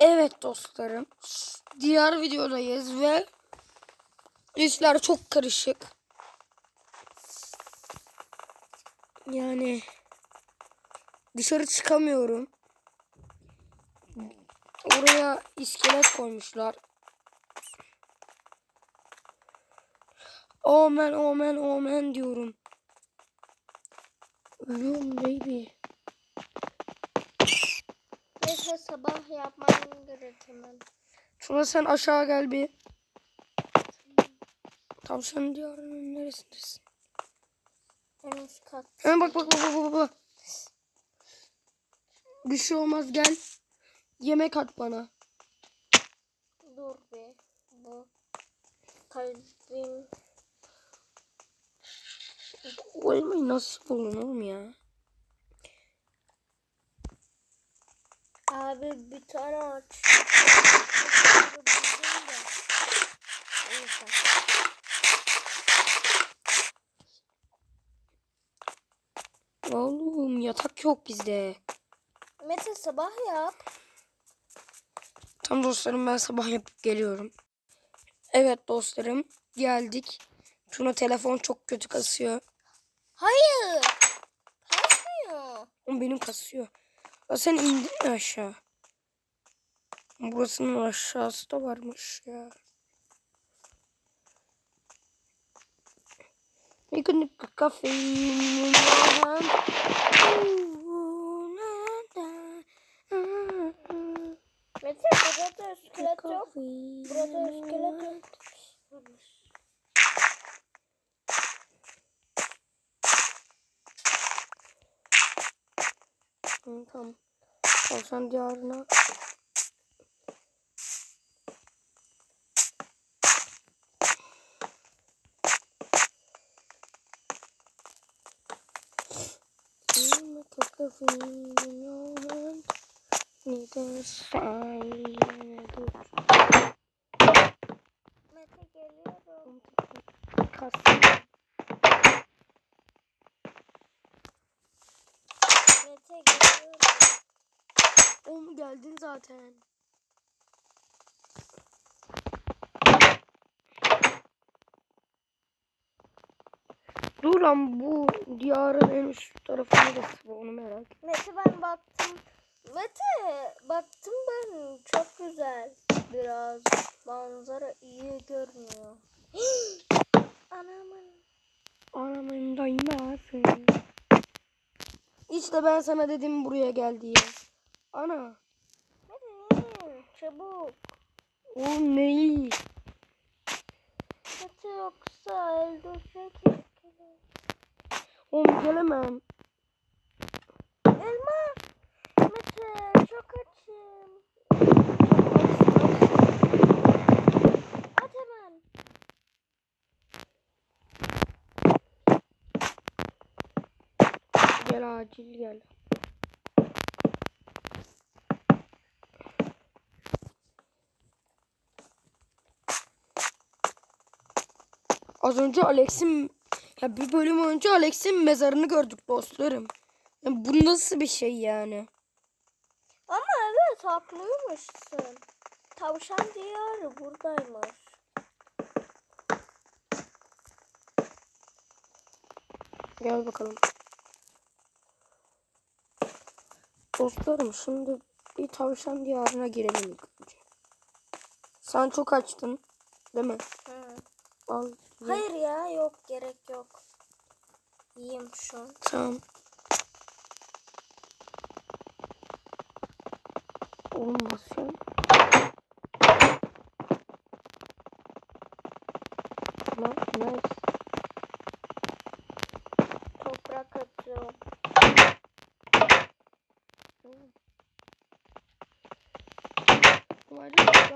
Evet dostlarım. Diğer videodayız ve işler çok karışık. Yani dışarı çıkamıyorum. Oraya iskelet koymuşlar. Omen omen omen diyorum. Ölüyorum baby. Neyse sabah yapmam gerek hemen. Şuna sen aşağı gel bir. Tavşan diyarının neresindesin? En üst kat. Hemen bak bak bak bak bak. Bir şey olmaz gel. Yemek at bana. Dur bir. Bu. Kalbim. O elmayı nasıl buldun oğlum ya? Abi bir tane aç. Oğlum yatak yok bizde. Mete sabah yap. Tam dostlarım ben sabah yapıp geliyorum. Evet dostlarım geldik. Tuna telefon çok kötü kasıyor. Hayır. Kasmıyor. Oğlum benim kasıyor. Ya sen indin aşağı? Burasının aşağısı da varmış ya. You can make a coffee in your hand. Ooh, na, na, ah, ah. Mete burada iskelet yok. Burada iskelet yok. Hı, Tamam. Tavşan diyarına. İn your hand. Need a sign. Mete geliyorum. Kasım. Mete geliyorum. Oğlum geldin zaten. Dur lan bu diyarın en üst tarafı neresi onu merak ettim. Mete ben baktım. Mete baktım ben çok güzel. Biraz manzara iyi görünüyor. Anamın. Anamın dayması. İşte ben sana dedim buraya gel diye. Ana. Çabuk. Oğlum neyi? Mete yoksa öldürecek iskelet. Oğlum gelemem. Elma. Mete çok açım. At hemen. Gel acil gel. Az önce Alex'in ya bir bölüm önce Alex'in mezarını gördük dostlarım. Ya bu nasıl bir şey yani? Ama evet haklıymışsın. Tavşan diyarı buradaymış. Gel bakalım. Dostlarım şimdi bir tavşan diyarına girelim. Sen çok açtın. Değil mi? Hı. Al. Hayır ya yok gerek yok. Yiyeyim şu an. Tamam. Lan nice.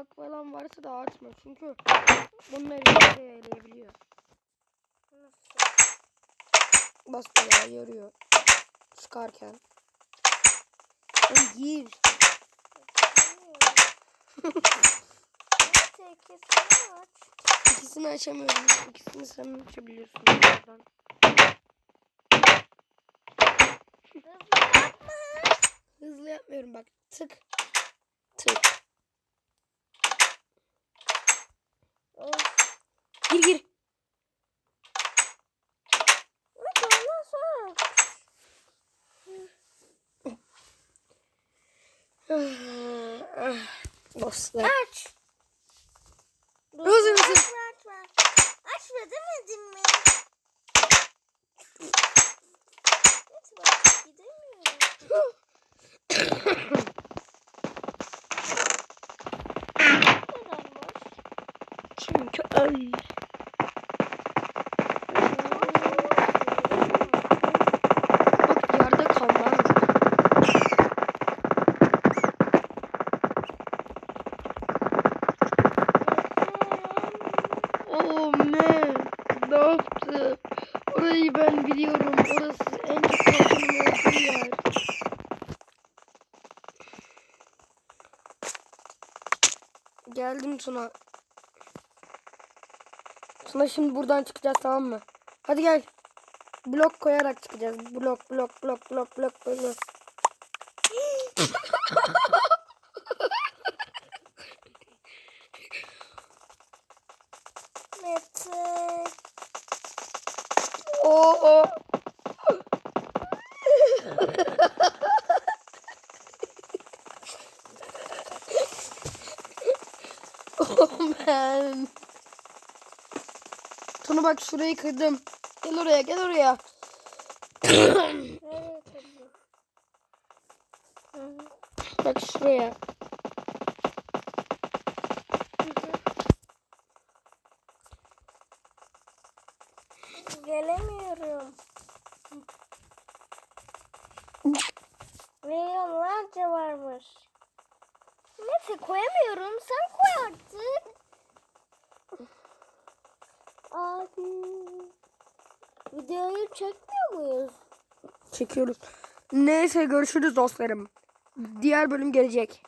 Toprak falan varsa da atma çünkü bunları yere eleyebiliyor. Nasıl? Bas bayağı yarıyor. Çıkarken. Sen gir. İkisini aç. İkisini açamıyorum. İkisini sen açabiliyorsun. Hızlı yapmıyorum bak. Tık. Tık. Gir gir. Sonra. Dostlar. Aç. Hazır mısın? Açma açma. Açma demedim mi? Gidemiyorum. Ay. Bak yerde var. Oh man. Ne yaptı? Orayı ben biliyorum. Orası en çok korkunun olduğu yer. Geldim Tuna. Tuna şimdi buradan çıkacağız tamam mı? Hadi gel. Blok koyarak çıkacağız. Blok blok blok blok blok blok. Mete. Oo. oo. oh man. Tuna bak şurayı kırdım. Gel oraya gel oraya. Bak şuraya. Gelemiyorum. Milyonlarca varmış. Neyse koyamıyorum. Sen koy artık. Abi. Videoyu çekmiyor muyuz? Çekiyoruz. Neyse görüşürüz dostlarım. Diğer bölüm gelecek.